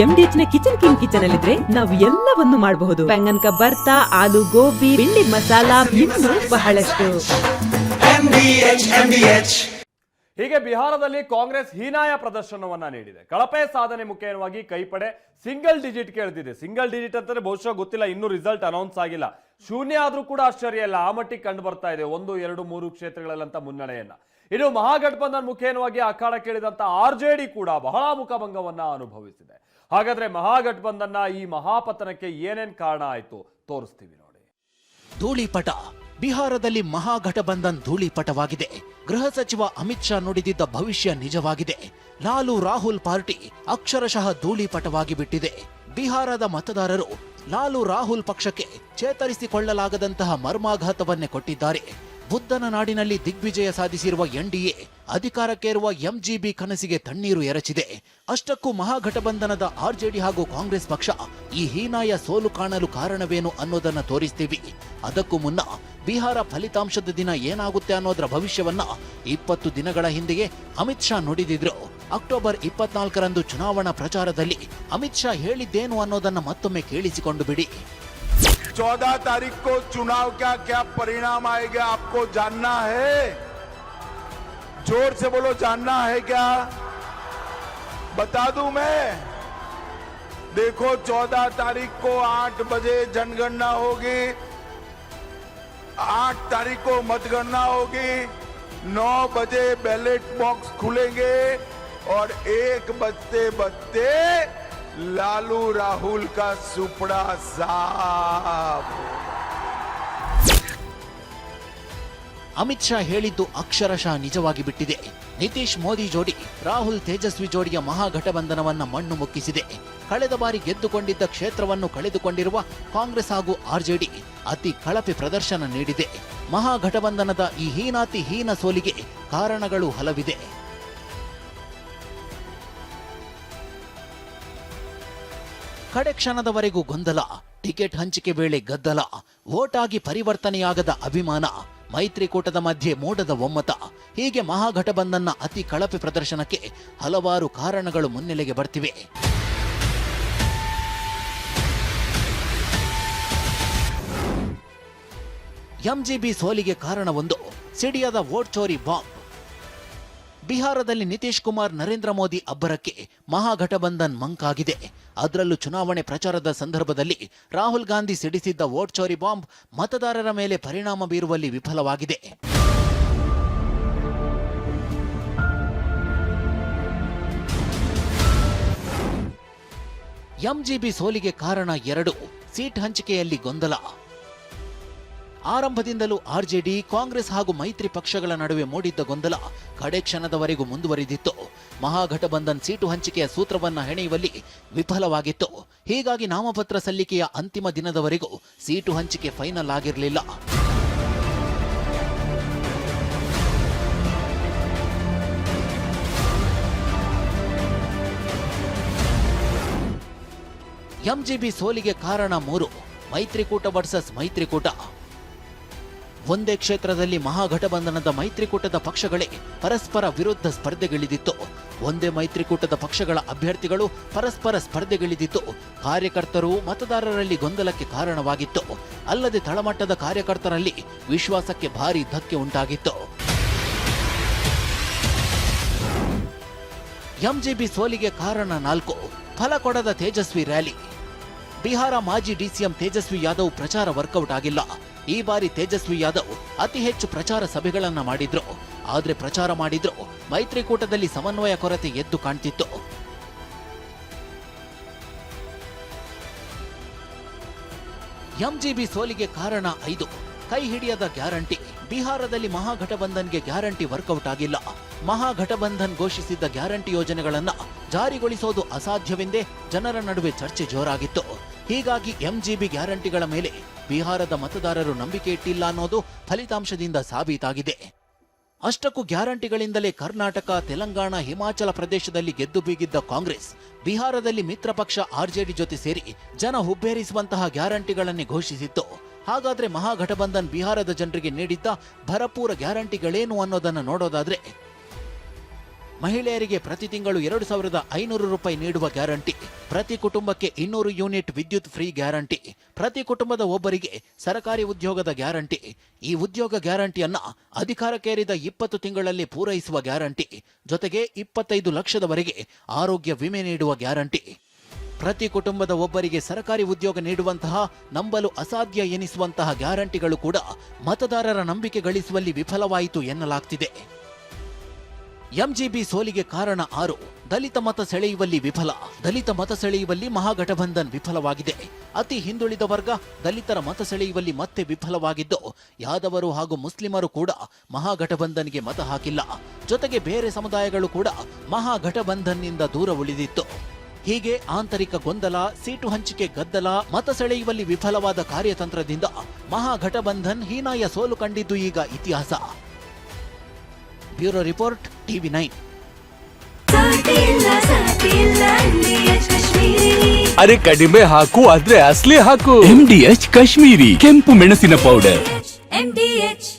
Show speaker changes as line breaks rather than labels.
ಎಂಡಿಎಚ್ನ kitchen king kitchen ಅಲ್ಲಿದ್ರೆ ನಾವು ಎಲ್ಲವನ್ನು ಮಾಡಬಹುದು. ಬೆಂಗನ್ ಬರ್ತಾ ಆಲೂ ಗೋಬಿ ಬಿಂಡಿ ಮಸಾಲಾ ಇನ್ನು ಬಹಳಷ್ಟು.
ಹೀಗೆ ಬಿಹಾರದಲ್ಲಿ ಕಾಂಗ್ರೆಸ್ ಹೀನಾಯ ಪ್ರದರ್ಶನವನ್ನ ನೀಡಿದೆ. ಕಳಪೆ ಸಾಧನೆ ಮುಖೇನವಾಗಿ ಕೈಪಡೆ ಸಿಂಗಲ್ ಡಿಜಿಟ್ ಕೇಳ್ತಿದೆ. ಸಿಂಗಲ್ ಡಿಜಿಟ್ ಅಂತಂದ್ರೆ ಬಹುಶಃ ಗೊತ್ತಿಲ್ಲ ಇನ್ನೂ ರಿಸಲ್ಟ್ ಅನೌನ್ಸ್ ಆಗಿಲ್ಲ. ಶೂನ್ಯ ಆದ್ರೂ ಕೂಡ ಆಶ್ಚರ್ಯ ಇಲ್ಲ. ಆ ಮಟ್ಟಿಗೆ ಕಂಡು ಬರ್ತಾ ಇದೆ ಒಂದು ಎರಡು ಮೂರು ಕ್ಷೇತ್ರಗಳಲ್ಲಂತ ಮುನ್ನಡೆಯನ್ನ. ಇನ್ನು ಮಹಾಗಠಬಂಧನ್ ಮುಖೇನವಾಗಿ ಅಖಾಡ ಕೇಳಿದಂತ ಆರ್ ಜೆ ಡಿ ಕೂಡ ಬಹಳ ಮುಖಭಂಗವನ್ನ ಅನುಭವಿಸಿದೆ. ಹಾಗಾದ್ರೆ ಮಹಾಗಠಬಂಧನ್ನ ಈ ಮಹಾಪತನಕ್ಕೆ ಏನೇನ್ ಕಾರಣ ಆಯ್ತು? ತೋರಿಸ್ತೀವಿ ನೋಡಿ.
ಧೂಳಿಪಟ. ಬಿಹಾರದಲ್ಲಿ ಮಹಾಗಠಬಂಧನ್ ಧೂಳಿಪಟವಾಗಿದೆ. ಗೃಹ ಸಚಿವ ಅಮಿತ್ ಶಾ ನುಡಿದಿದ್ದ ಭವಿಷ್ಯ ನಿಜವಾಗಿದೆ. ಲಾಲು ರಾಹುಲ್ ಪಾರ್ಟಿ ಅಕ್ಷರಶಃ ಧೂಳಿಪಟವಾಗಿ ಬಿಟ್ಟಿದೆ. ಬಿಹಾರದ ಮತದಾರರು ಲಾಲು ರಾಹುಲ್ ಪಕ್ಷಕ್ಕೆ ಚೇತರಿಸಿಕೊಳ್ಳಲಾಗದಂತಹ ಮರ್ಮಾಘಾತವನ್ನೇ ಕೊಟ್ಟಿದ್ದಾರೆ. ಬುದ್ಧನ ನಾಡಿನಲ್ಲಿ ದಿಗ್ವಿಜಯ ಸಾಧಿಸಿರುವ ಎನ್ಡಿಎ ಅಧಿಕಾರಕ್ಕೇರುವ ಎಂಜಿಬಿ ಕನಸಿಗೆ ತಣ್ಣೀರು ಎರಚಿದೆ. ಅಷ್ಟಕ್ಕೂ ಮಹಾಗಠಬಂಧನದ ಆರ್ಜೆಡಿ ಹಾಗೂ ಕಾಂಗ್ರೆಸ್ ಪಕ್ಷ ಈ ಹೀನಾಯ ಸೋಲು ಕಾಣಲು ಕಾರಣವೇನು ಅನ್ನೋದನ್ನ ತೋರಿಸ್ತೀವಿ. ಅದಕ್ಕೂ ಮುನ್ನ ಬಿಹಾರ ಫಲಿತಾಂಶದ ದಿನ ಏನಾಗುತ್ತೆ ಅನ್ನೋದರ ಭವಿಷ್ಯವನ್ನ ಇಪ್ಪತ್ತು ದಿನಗಳ ಹಿಂದೆಯೇ ಅಮಿತ್ ಶಾ ನುಡಿದಿದ್ರು. ಅಕ್ಟೋಬರ್ ಇಪ್ಪತ್ನಾಲ್ಕರಂದು ಚುನಾವಣಾ ಪ್ರಚಾರದಲ್ಲಿ ಅಮಿತ್ ಶಾ ಹೇಳಿದ್ದೇನು ಅನ್ನೋದನ್ನ ಮತ್ತೊಮ್ಮೆ ಕೇಳಿಸಿಕೊಂಡು ಬಿಡಿ.
चौदह तारीख को चुनाव का क्या परिणाम आएगा आपको जानना है? ज़ोर से बोलो, जानना है क्या? बता दूँ मैं। देखो, चौदह तारीख को आठ बजे जनगणना होगी। आठ तारीख को मतगणना होगी। नौ बजे बैलेट बॉक्स खुलेंगे और एक बजते बजते लालू राहुल का सुपड़ा साफ
ಅಮಿತ್ ಶಾ ಹೇಳಿದ್ದು ಅಕ್ಷರಶಃ ನಿಜವಾಗಿ ಬಿಟ್ಟಿದೆ ನಿತೀಶ್ ಮೋದಿ ಜೋಡಿ ರಾಹುಲ್ ತೇಜಸ್ವಿ ಜೋಡಿಯ ಮಹಾಗಠಬಂಧನವನ್ನ ಮಣ್ಣು ಮುಕ್ಕಿಸಿದೆ ಕಳೆದ ಬಾರಿ ಗೆದ್ದುಕೊಂಡಿದ್ದ ಕ್ಷೇತ್ರವನ್ನು ಕಳೆದುಕೊಂಡಿರುವ ಕಾಂಗ್ರೆಸ್ ಹಾಗೂ ಆರ್ಜೆಡಿ ಅತಿ ಕಳಪೆ ಪ್ರದರ್ಶನ ನೀಡಿದೆ ಮಹಾಗಠಬಂಧನದ ಈ ಹೀನಾತಿ ಹೀನ ಸೋಲಿಗೆ ಕಾರಣಗಳು ಹಲವಿದೆ ಕಡೆ ಕ್ಷಣದವರೆಗೂ ಗೊಂದಲ, ಟಿಕೆಟ್ ಹಂಚಿಕೆ ವೇಳೆ ಗದ್ದಲ ವೋಟ್ ಪರಿವರ್ತನೆಯಾಗದ ಅಭಿಮಾನ, ಮೈತ್ರಿಕೂಟದ ಮಧ್ಯೆ ಮೋಡದ ಒಮ್ಮತ, ಹೀಗೆ ಮಹಾಘಟಬಂಧನ್ನ ಅತಿ ಕಳಪೆ ಪ್ರದರ್ಶನಕ್ಕೆ ಹಲವಾರು ಕಾರಣಗಳು ಮುನ್ನೆಲೆಗೆ ಬರ್ತಿವೆ. ಎಂಜಿಬಿ ಸೋಲಿಗೆ ಕಾರಣವೊಂದು ಸಿಡಿಯಾದ ವೋಟ್ ಚೋರಿ ಬಾಂಬ್. ಬಿಹಾರದಲ್ಲಿ ನಿತೀಶ್ ಕುಮಾರ್, ನರೇಂದ್ರ ಮೋದಿ ಅಬ್ಬರಕ್ಕೆ ಮಹಾಗಠಬಂಧನ್ ಮಂಕಾಗಿದೆ. ಅದರಲ್ಲೂ ಚುನಾವಣೆ ಪ್ರಚಾರದ ಸಂದರ್ಭದಲ್ಲಿ ರಾಹುಲ್ ಗಾಂಧಿ ಸಿಡಿಸಿದ್ದ ವೋಟ್ ಚೋರಿ ಬಾಂಬ್ ಮತದಾರರ ಮೇಲೆ ಪರಿಣಾಮ ಬೀರುವಲ್ಲಿ ವಿಫಲವಾಗಿದೆ. ಎಂಜಿಬಿ ಸೋಲಿಗೆ ಕಾರಣ ಎರಡು. ಸೀಟ್ ಹಂಚಿಕೆಯಲ್ಲಿ ಗೊಂದಲ. ಆರಂಭದಿಂದಲೂ ಆರ್ಜೆಡಿ, ಕಾಂಗ್ರೆಸ್ ಹಾಗೂ ಮೈತ್ರಿ ಪಕ್ಷಗಳ ನಡುವೆ ಮೂಡಿದ್ದ ಗೊಂದಲ ಕಡೆ ಕ್ಷಣದವರೆಗೂ ಮುಂದುವರಿದಿತ್ತು. ಮಹಾಗಠಬಂಧನ್ ಸೀಟು ಹಂಚಿಕೆಯ ಸೂತ್ರವನ್ನ ಹೆಣೆಯುವಲ್ಲಿ ವಿಫಲವಾಗಿತ್ತು. ಹೀಗಾಗಿ ನಾಮಪತ್ರ ಸಲ್ಲಿಕೆಯ ಅಂತಿಮ ದಿನದವರೆಗೂ ಸೀಟು ಹಂಚಿಕೆ ಫೈನಲ್ ಆಗಿರಲಿಲ್ಲ. ಎಂಜಿಬಿ ಸೋಲಿಗೆ ಕಾರಣ ಮೂರು, ಮೈತ್ರಿಕೂಟ ವರ್ಸಸ್ ಮೈತ್ರಿಕೂಟ. ಒಂದೇ ಕ್ಷೇತ್ರದಲ್ಲಿ ಮಹಾಗಠಬಂಧನದ ಮೈತ್ರಿಕೂಟದ ಪಕ್ಷಗಳೇ ಪರಸ್ಪರ ವಿರುದ್ಧ ಸ್ಪರ್ಧೆಗಿಳಿದಿತ್ತು. ಒಂದೇ ಮೈತ್ರಿಕೂಟದ ಪಕ್ಷಗಳ ಅಭ್ಯರ್ಥಿಗಳು ಪರಸ್ಪರ ಸ್ಪರ್ಧೆಗಿಳಿದಿತ್ತು. ಕಾರ್ಯಕರ್ತರು ಮತದಾರರಲ್ಲಿ ಗೊಂದಲಕ್ಕೆ ಕಾರಣವಾಗಿತ್ತು. ಅಲ್ಲದೆ ತಳಮಟ್ಟದ ಕಾರ್ಯಕರ್ತರಲ್ಲಿ ವಿಶ್ವಾಸಕ್ಕೆ ಭಾರಿ ಧಕ್ಕೆ ಉಂಟಾಗಿತ್ತು. ಎಂಜಿಬಿ ಸೋಲಿಗೆ ಕಾರಣ ನಾಲ್ಕು. ಫಲ ಕೊಡದ ತೇಜಸ್ವಿ ರ್ಯಾಲಿ. ಬಿಹಾರ ಮಾಜಿ ಡಿಸಿಎಂ ತೇಜಸ್ವಿ ಯಾದವ್ ಪ್ರಚಾರ ವರ್ಕೌಟ್ ಆಗಿಲ್ಲ. ಈ ಬಾರಿ ತೇಜಸ್ವಿ ಯಾದವ್ ಅತಿ ಹೆಚ್ಚು ಪ್ರಚಾರ ಸಭೆಗಳನ್ನ ಮಾಡಿದ್ರು. ಆದ್ರೆ ಪ್ರಚಾರ ಮಾಡಿದ್ರು, ಮೈತ್ರಿಕೂಟದಲ್ಲಿ ಸಮನ್ವಯ ಕೊರತೆ ಎದ್ದು ಕಾಣ್ತಿತ್ತು. ಎಂಜಿಬಿ ಸೋಲಿಗೆ ಕಾರಣ ಐದು. ಕೈ ಹಿಡಿಯದ ಗ್ಯಾರಂಟಿ. ಬಿಹಾರದಲ್ಲಿ ಮಹಾಗಠಬಂಧನ್ಗೆ ಗ್ಯಾರಂಟಿ ವರ್ಕೌಟ್ ಆಗಿಲ್ಲ. ಮಹಾಘಟಬಂಧನ್ ಘೋಷಿಸಿದ್ದ ಗ್ಯಾರಂಟಿ ಯೋಜನೆಗಳನ್ನ ಜಾರಿಗೊಳಿಸೋದು ಅಸಾಧ್ಯವೆಂದೇ ಜನರ ನಡುವೆ ಚರ್ಚೆ ಜೋರಾಗಿತ್ತು. ಹೀಗಾಗಿ ಎಂಜಿಬಿ ಗ್ಯಾರಂಟಿಗಳ ಮೇಲೆ ಬಿಹಾರದ ಮತದಾರರು ನಂಬಿಕೆ ಇಟ್ಟಿಲ್ಲ ಅನ್ನೋದು ಫಲಿತಾಂಶದಿಂದ ಸಾಬೀತಾಗಿದೆ. ಅಷ್ಟಕ್ಕೂ ಗ್ಯಾರಂಟಿಗಳಿಂದಲೇ ಕರ್ನಾಟಕ, ತೆಲಂಗಾಣ, ಹಿಮಾಚಲ ಪ್ರದೇಶದಲ್ಲಿ ಗೆದ್ದು ಬೀಗಿದ್ದ ಕಾಂಗ್ರೆಸ್, ಬಿಹಾರದಲ್ಲಿ ಮಿತ್ರ ಪಕ್ಷ ಆರ್ಜೆಡಿ ಜೊತೆ ಸೇರಿ ಜನ ಹುಬ್ಬೇರಿಸುವಂತಹ ಗ್ಯಾರಂಟಿಗಳನ್ನೇ ಘೋಷಿಸಿತ್ತು. ಹಾಗಾದ್ರೆ ಮಹಾಗಠಬಂಧನ್ ಬಿಹಾರದ ಜನರಿಗೆ ನೀಡಿದ್ದ ಭರಪೂರ ಗ್ಯಾರಂಟಿಗಳೇನು ಅನ್ನೋದನ್ನ ನೋಡೋದಾದ್ರೆ, ಮಹಿಳೆಯರಿಗೆ ಪ್ರತಿ ತಿಂಗಳು ಎರಡು ಸಾವಿರದ ಐನೂರು ರೂಪಾಯಿ ನೀಡುವ ಗ್ಯಾರಂಟಿ, ಪ್ರತಿ ಕುಟುಂಬಕ್ಕೆ ಇನ್ನೂರು ಯೂನಿಟ್ ವಿದ್ಯುತ್ ಫ್ರೀ ಗ್ಯಾರಂಟಿ ಪ್ರತಿ ಕುಟುಂಬದ ಒಬ್ಬರಿಗೆ ಸರಕಾರಿ ಉದ್ಯೋಗದ ಗ್ಯಾರಂಟಿ. ಈ ಉದ್ಯೋಗ ಗ್ಯಾರಂಟಿಯನ್ನ ಅಧಿಕಾರಕ್ಕೇರಿದ ಇಪ್ಪತ್ತು ತಿಂಗಳಲ್ಲಿ ಪೂರೈಸುವ ಗ್ಯಾರಂಟಿ. ಜೊತೆಗೆ ಇಪ್ಪತ್ತೈದು ಲಕ್ಷದವರೆಗೆ ಆರೋಗ್ಯ ವಿಮೆ ನೀಡುವ ಗ್ಯಾರಂಟಿ. ಪ್ರತಿ ಕುಟುಂಬದ ಒಬ್ಬರಿಗೆ ಸರಕಾರಿ ಉದ್ಯೋಗ ನೀಡುವಂತಹ, ನಂಬಲು ಅಸಾಧ್ಯ ಎನಿಸುವಂತಹ ಗ್ಯಾರಂಟಿಗಳು ಕೂಡ ಮತದಾರರ ನಂಬಿಕೆ ಗಳಿಸುವಲ್ಲಿ ವಿಫಲವಾಯಿತು ಎನ್ನಲಾಗ್ತಿದೆ. ಎಂಜಿಬಿ ಸೋಲಿಗೆ ಕಾರಣ ಆರು. ದಲಿತ ಮತ ಸೆಳೆಯುವಲ್ಲಿ ವಿಫಲ. ದಲಿತ ಮತ ಸೆಳೆಯುವಲ್ಲಿ ಮಹಾಗಠಬಂಧನ್ ವಿಫಲವಾಗಿದೆ. ಅತಿ ಹಿಂದುಳಿದ ವರ್ಗ ದಲಿತರ ಮತ ಸೆಳೆಯುವಲ್ಲಿ ಮತ್ತೆ ವಿಫಲವಾಗಿದ್ದು, ಯಾದವರು ಹಾಗೂ ಮುಸ್ಲಿಮರು ಕೂಡ ಮಹಾಗಠಬಂಧನ್ಗೆ ಮತ ಹಾಕಿಲ್ಲ. ಜೊತೆಗೆ ಬೇರೆ ಸಮುದಾಯಗಳು ಕೂಡ ಮಹಾಗಠಬಂಧನ್ನಿಂದ ದೂರ ಉಳಿದಿತ್ತು. ಹೀಗೆ ಆಂತರಿಕ ಗೊಂದಲ, ಸೀಟು ಹಂಚಿಕೆ ಗದ್ದಲ, ಮತ ಸೆಳೆಯುವಲ್ಲಿ ವಿಫಲವಾದ ಕಾರ್ಯತಂತ್ರದಿಂದ ಮಹಾಗಠಬಂಧನ್ ಹೀನಾಯ ಸೋಲು ಕಂಡಿದ್ದು ಈಗ ಇತಿಹಾಸ. Bureau report. TV nine
ಸಾಟಿಲ್ಲ ಸಾಟಿಲ್ಲ India Kashmiri
ಅರೆ ಕಡಿಮೆ ಹಾಕು ಆದ್ರೆ ಅಸಲಿ ಹಾಕು ಎಂ ಡಿ ಎಚ್ ಕಾಶ್ಮೀರಿ ಕೆಂಪು ಮೆಣಸಿನ ಪೌಡರ್
ಎಂಡಿಎಚ್